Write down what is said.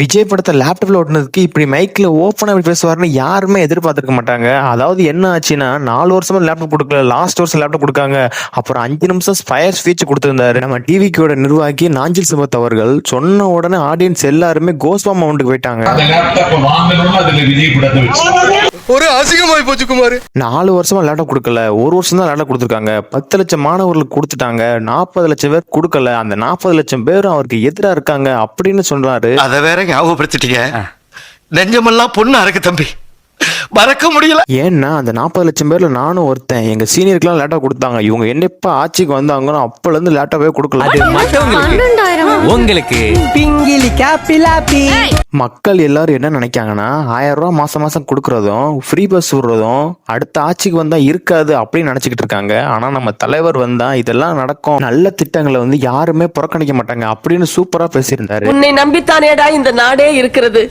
விஜய் படத்தை லேப்டாப்ல ஓட்டுனதுக்கு இப்படி மைக்ல ஓப்பனா இப்படி பேசுவாருன்னு யாருமே எதிர்பார்த்திருக்க மாட்டாங்க. அதாவது என்ன ஆச்சுன்னா நாலு வருஷமா லேப்டாப் கொடுக்கல லாஸ்ட் வருஷம் லேப்டாப் கொடுக்காங்க. அப்புறம் அஞ்சு நிமிஷம் ஸ்பயர் ஸ்பீச் கொடுத்திருந்தாரு. நம்ம டிவிக்கோட நிர்வாகி நாஞ்சில் சிபத் அவர்கள் சொன்ன உடனே ஆடியன்ஸ் எல்லாருமே கோஸ்வா மவுண்டுக்கு போயிட்டாங்க. ஒரு அசிங்கமாய் போச்சு குமார். நாலு வருஷமா லேப்டாப் கொடுக்கல. ஒரு வருஷம் தான் லேப்டாப் கொடுத்துருக்காங்க. பத்து லட்சம் மாணவர்களுக்கு கொடுத்துட்டாங்க. நாற்பது லட்சம் பேர் கொடுக்கல. அந்த நாற்பது லட்சம் பேரும் அவருக்கு எதிரா இருக்காங்க அப்படின்னு சொல்றாரு. அத வேற ஞாபகப்படுத்திட்டீங்க. நெஞ்சமெல்லாம் பொண்ணா இருக்கு தம்பி. மறக்க முடியல. ஏன்னா அந்த நாற்பது லட்சம் பேர்ல நானும் ஒருத்தன். எங்க சீனியருக்குலாம் லேப்டாப் கொடுத்தாங்க. இவங்க என்ன எப்ப ஆட்சிக்கு வந்தாங்களோ அப்பல இருந்து லேப்டாப்பே கொடுக்கல. உங்களுக்கு பிங்கிலி காப்பிலாப்பி மக்கள் எல்லாரும் என்ன நினைக்காங்கன்னா ஆயிரம் ரூபாய் மாசம் மாசம் கொடுக்கறதும் ஃப்ரீ பஸ் விடுறதும் அடுத்த ஆட்சிக்கு வந்தா இருக்காது அப்படின்னு நினைச்சுக்கிட்டு இருக்காங்க. ஆனா நம்ம தலைவர் வந்தா இதெல்லாம் நடக்கும். நல்ல திட்டங்களை வந்து யாருமே புறக்கணிக்க மாட்டாங்க. அப்படின்னு சூப்பரா பேசியிருந்தாரு. உன்னை நம்பித்தானேடா இந்த நாடே இருக்கிறது.